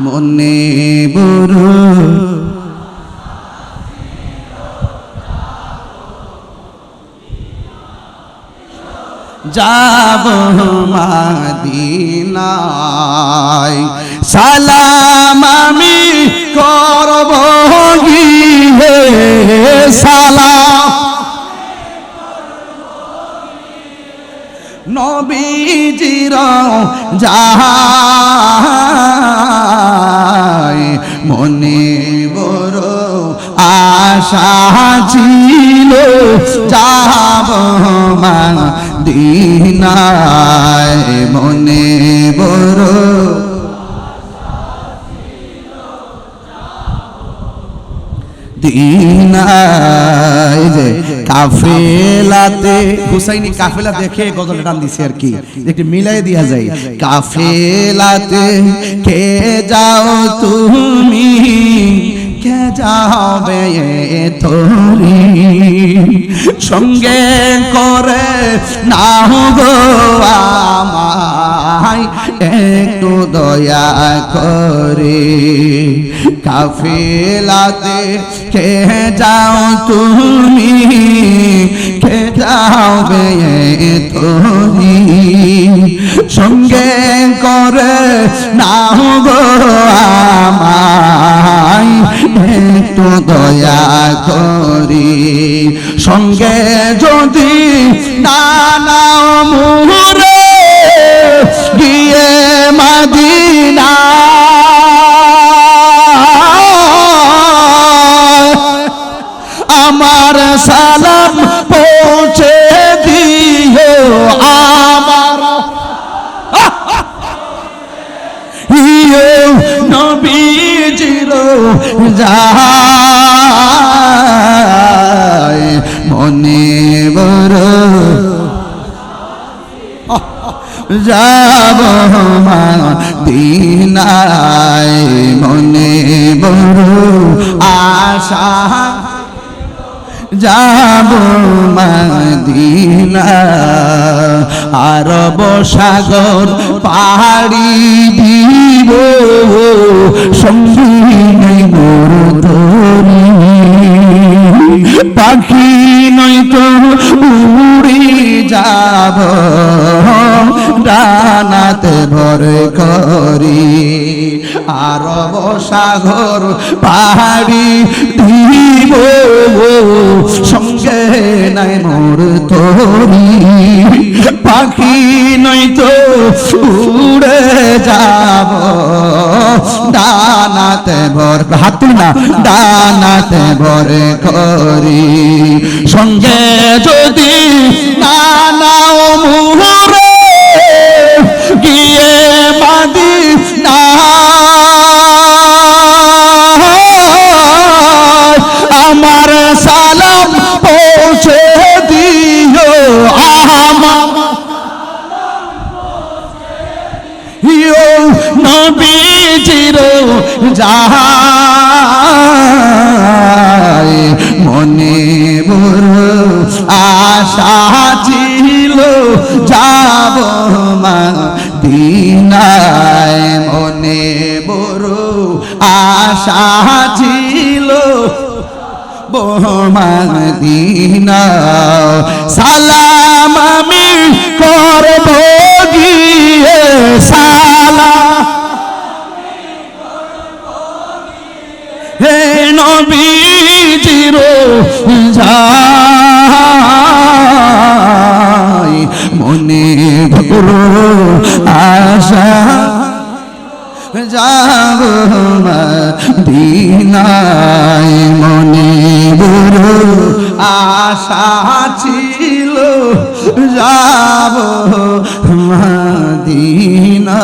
মনে বড়। যাব মাদিনায়। সালাম আমি করব গিয়ে সালাম নবীজির যায় মনে বড় আশা ছিল যাব দিনায় মনে বড় দিনায় কাফেলাতে হুসাইনি কাফেলা দেখে গজল টান দিছে আর কি। একটু মিলাই দিয়া যায় কাফেলাতে কে যাও তুমি? কে যাবে তোরি সঙ্গে করে নাও গো আমায় একটু দয়া করে। কাফেলাতে কে যাও তুমি? কে যাবে তুমি সঙ্গে করে নাও গো আমায়, একটু দয়া করি। সঙ্গে যদি না নাও মুহুরে গিয়ে সালাম পৌঁছে দিও আমার। ইয়ে নবীজির যায় মনে বড় যাব মা দিনায় মনে যাব মদিনা। আরব সাগর পাহাড়ি দিব। সঙ্গী ডানাতে ভর করি, আরব সাগর পাহাড়ি দিব সঙ্গে নাই মোর তোরি। পাখি নয়তো উড়ে যাব, ডানাতে ভর, হাত না, ডানাতে ভর করি। সঙ্গে যদি যায়। মনে বড় আশা ছিল যাব মা দিনায়। মনে বড় আশা ছিল মদিনা সালাম নবীজির যাই মনে ভুল আশা। যাব দিনায় মনে বড় আশা ছিল। যাব মদিনা